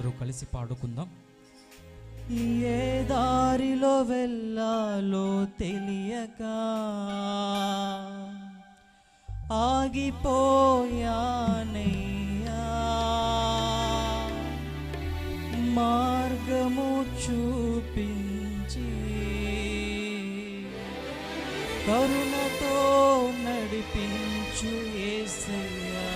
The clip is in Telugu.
అందరూ కలిసి పాడుకుందాం. ఏ దారిలో వెళ్ళాలో తెలియక ఆగిపోయానయ్యా మార్గము చూపించి కరుణతో నడిపించు ఏసయ్యా.